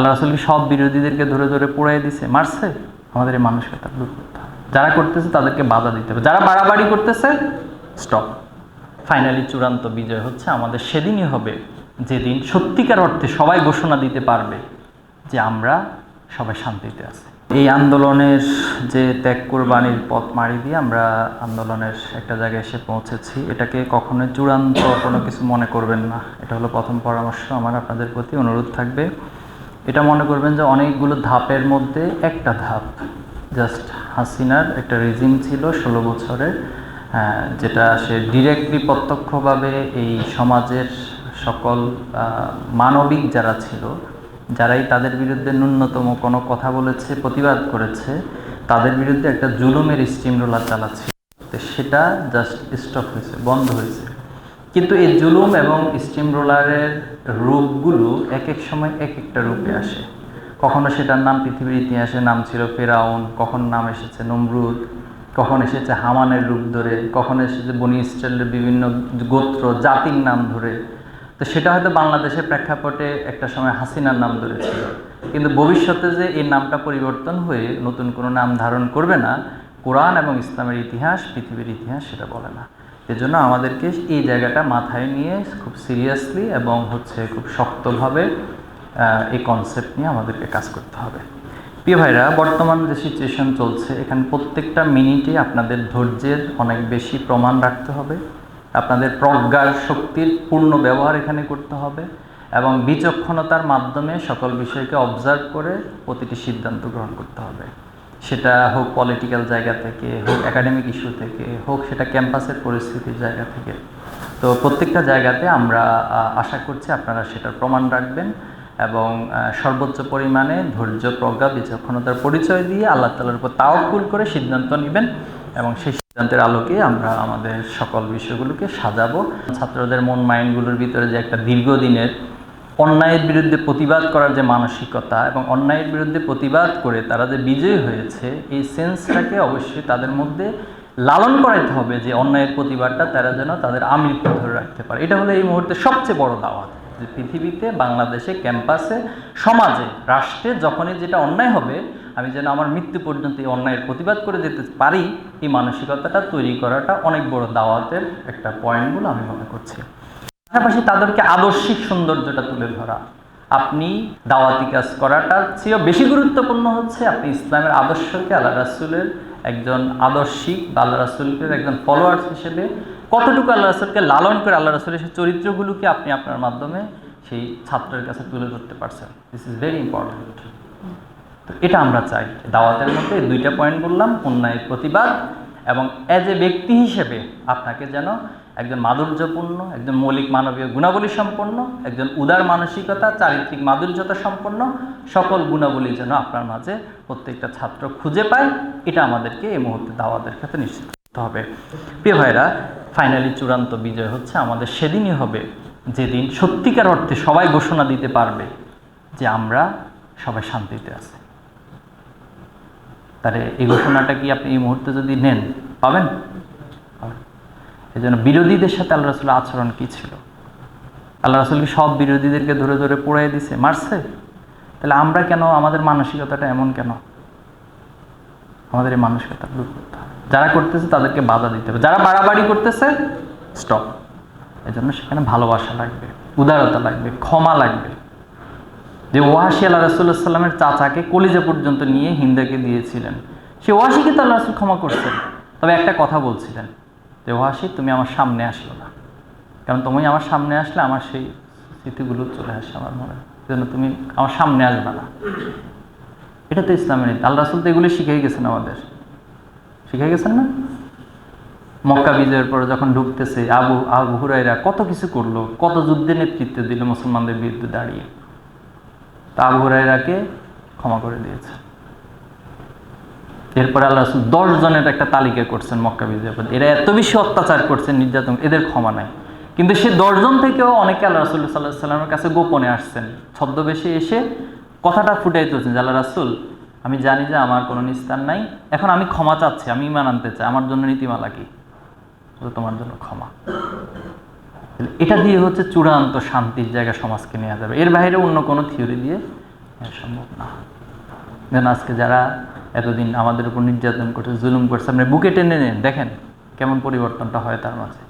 আল্লাহ রাসুল সব বিরোধীদেরকে ধরে ধরে পোড়াই দিছে? মারছে? আমাদের এই মানসিকতা দূর করতে হবে। যারা করতেছে তাদেরকে বাধা দিতে হবে। যারা বাড়াবাড়ি করতেছে স্টপ ফাইনালি চূড়ান্ত বিজয় হচ্ছে আমাদের সেদিনই হবে যেদিন সত্যিকার অর্থে সবাই ঘোষণা দিতে পারবে যে আমরা সবাই শান্তিতে আছি। এই আন্দোলনের যে ত্যাগ কোরবানির পথ মারি দিয়ে আমরা আন্দোলনের একটা জায়গায় এসে পৌঁছেছি। এটাকে কখনো চূড়ান্ত কোনো কিছু মনে করবেন না। এটা হলো প্রথম পরামর্শ আমার। আপনাদের প্রতি অনুরোধ থাকবে। এটা মনে করবেন যে অনেকগুলো ধাপের মধ্যে একটা ধাপ। জাস্ট হাসিনার একটা রেজিম ছিল ষোলো বছরের যেটা সে ডিরেক্টলি প্রত্যক্ষভাবে এই সমাজের সকল মানবিক যারা ছিল, যারাই তাদের বিরুদ্ধে ন্যূনতম কোনো কথা বলেছে, প্রতিবাদ করেছে, তাদের বিরুদ্ধে একটা জুলুমের স্টিম রোলার চালাচ্ছে। সেটা জাস্ট স্টপ হয়েছে, বন্ধ হয়েছে। কিন্তু এই জুলুম এবং স্টিম রোলারের রূপগুলো এক এক সময় এক একটা রূপে আসে। কখনো সেটার নাম পৃথিবীর ইতিহাসে নাম ছিল ফেরাউন, কখন নাম এসেছে নমরুদ, কখন এসেছে হামানের রূপ ধরে, কখন এসেছে বনি ইসরায়েলের বিভিন্ন গোত্র, জাতির নাম ধরে। তো সেটা হয়তো বাংলাদেশের প্রেক্ষাপটে একটা সময় হাসিনার নাম ধরেছিল। কিন্তু ভবিষ্যতে যে এই নামটা পরিবর্তন হয়ে নতুন কোনো নাম ধারণ করবে না, কোরআন এবং ইসলামের ইতিহাস পৃথিবীর ইতিহাস সেটা বলে না। এজন্য আমাদেরকে এই জায়গাটা মাথায় নিয়ে খুব সিরিয়াসলি এবং হচ্ছে খুব শক্তভাবে এই কনসেপ্ট নিয়ে আমাদেরকে কাজ করতে হবে। প্রিয় ভাইরা, বর্তমান যে সিচুয়েশন চলছে, এখানে প্রত্যেকটা মিনিটে আপনাদের ধৈর্যের অনেক বেশি প্রমাণ রাখতে হবে। আপনাদের প্রজ্ঞার শক্তির পূর্ণ ব্যবহার এখানে করতে হবে এবং বিচক্ষণতার মাধ্যমে সকল বিষয়কে অবজার্ভ করে প্রতিটি সিদ্ধান্ত গ্রহণ করতে হবে। সেটা হোক পলিটিক্যাল জায়গা থেকে, হোক একাডেমিক ইস্যু থেকে, হোক সেটা ক্যাম্পাসের পরিস্থিতির জায়গা থেকে। তো প্রত্যেকটা জায়গাতে আমরা আশা করছি আপনারা সেটার প্রমাণ রাখবেন এবং সর্বোচ্চ পরিমাণে ধৈর্য, প্রজ্ঞা, বিচক্ষণতার পরিচয় দিয়ে আল্লাহ তালার উপর তাওকুল করে সিদ্ধান্ত নেবেন এবং সেই সিদ্ধান্তের আলোকে আমরা আমাদের সকল বিষয়গুলোকে সাজাবো। ছাত্রদের মন মাইন্ডগুলোর ভিতরে যে একটা দীর্ঘদিনের অন্যায়ের বিরুদ্ধে প্রতিবাদ করার যে মানসিকতা এবং অন্যায়ের বিরুদ্ধে প্রতিবাদ করে তারা যে বিজয়ী হয়েছে, এই সেন্সটাকে অবশ্যই তাদের মধ্যে লালন করাইতে হবে যে অন্যায়ের প্রতিবাদটা তারা যেন তাদের আমৃত্যু ধরে রাখতে পারে। এটা হলো এই মুহূর্তে সবচেয়ে বড় দাওয়াত যে পৃথিবীতে, বাংলাদেশে, ক্যাম্পাসে, সমাজে, রাষ্ট্রে যখনই যেটা অন্যায় হবে, আমি যেন আমার মৃত্যু পর্যন্ত এই অন্যায়ের প্রতিবাদ করে যেতে পারি, এই মানসিকতাটা তৈরি করাটা অনেক বড় দাওয়াতের একটা পয়েন্ট বলে আমি মনে করছি। পাশাপাশি তাদেরকে আদর্শিক সৌন্দর্যটা তুলে ধরা। আপনি দাওয়াতি কাজ করাটা চেয়েও বেশি গুরুত্বপূর্ণ হচ্ছে আপনি ইসলামের আদর্শকে আল্লাহ রাসুলের একজন আদর্শিক বা আল্লাহ রাসুলের একজন ফলোয়ার্স হিসেবে কতটুকু আল্লাহ রাসুলকে লালন করে আল্লাহ রাসুলের সেই চরিত্রগুলোকে আপনি আপনার মাধ্যমে সেই ছাত্রের কাছে তুলে ধরতে পারছেন। দিস ইজ ভেরি ইম্পর্টেন্ট তো এটা আমরা চাই। দাওয়াতের মধ্যে দুইটা পয়েন্ট বললাম অন্যায়ের প্রতিবাদ এবং অ্যাজ এ ব্যক্তি হিসেবে আপনাকে যেন একজন মাধুর্যপূর্ণ, একজন মৌলিক মানবীয় গুণাবলী সম্পন্ন, একজন উদার মানসিকতা, চারিত্রিক মাধুর্যতা সম্পন্ন সকল গুণাবলী যেন আপনার মাঝে প্রত্যেকটা ছাত্র খুঁজে পায়, এটা আমাদেরকে এই মুহূর্তে দাওয়াতের ক্ষেত্রে নিশ্চিত করতে হবে। প্রিয় ভাইরা ফাইনালি চূড়ান্ত বিজয় হচ্ছে আমাদের সেদিনই হবে, যেদিন সত্যিকার অর্থে সবাই ঘোষণা দিতে পারবে যে আমরা সবাই শান্তিতে আছি। তাহলে এই ঘোষণাটা কি আপনি এই মুহূর্তে যদি নেন, পাবেন। এই জন্য বিরোধীদের সাথে আল্লাহ রসুলের আচরণ কি ছিল? আল্লাহ রসুল কি সব বিরোধীদেরকে ধরে ধরে পোড়াই দিছে, মারছে? তাহলে আমরা কেন আমাদের মানসিকতাটা এমন কেন? আমাদের এই মানসিকতা দূর করতে হবে। যারা করতেছে তাদেরকে বাধা দিতে হবে। যারা বাড়াবাড়ি করতেছে স্টপ এই জন্য সেখানে ভালোবাসা লাগবে, উদারতা লাগবে, ক্ষমা লাগবে। যে ওয়াসি আল্লাহ রসুল্লাহ সাল্লামের চাচাকে কলিজা পর্যন্ত নিয়ে হিন্দাকে দিয়েছিলেন। সে ওয়াসিকে তো আল্লাহ রসুল ক্ষমা করছেন? তবে একটা কথা বলছিলেন যে, ওয়াসি, তুমি আমার সামনে আসলো না। কারণ তুমি আমার সামনে আসলে আমার সেই স্মৃতিগুলো চলে আসে আমার মনে। জন্য তুমি আমার সামনে আসবে না। এটা তো ইসলামের নীতি। আল্লাহ রসুল তো এগুলি শিখেই গেছেন আমাদের। শিখে গেছেন না? মক্কা বিজয়ের পরে যখন ঢুকতেছে, আবু আবু হুরাইরা কত কিছু করল, কত যুদ্ধের নেতৃত্ব দিল মুসলমানদের বিরুদ্ধে দাঁড়িয়ে। তা আবু হুরাইরাকে ক্ষমা করে দিয়েছে। এরপরে আল্লাহ রসুল দশ জনের একটা তালিকা করছেন মক্কা বিজয়ের পর এরা এত বেশি অত্যাচার করছেন নির্যাতন, এদের ক্ষমা নাই। কিন্তু সে দশজন থেকেও অনেকে আল্লাহ রসুল সাল্লাহ সাল্লামের কাছে গোপনে আসছেন। ছদ্মবেশে এসে কথাটা ফুটাই তুলছেন আল্লাহ রাসুল, আমি জানি যে আমার কোনো নিস্তার নাই। এখন আমি ক্ষমা চাচ্ছি, আমি ইমান আনতে চাই। আমার জন্য নীতিমালা কি? তোমার জন্য ক্ষমা। এটা দিয়ে হচ্ছে চূড়ান্ত শান্তির জায়গা সমাজকে নেওয়া যাবে। এর বাইরে অন্য কোনো থিওরি দিয়ে সম্ভব না। যেন আজকে যারা এতদিন আমাদের উপর নির্যাতন করছে, জুলুম করছে, আপনি বুকে টেনে নেন, দেখেন কেমন পরিবর্তনটা হয় তার মাঝে।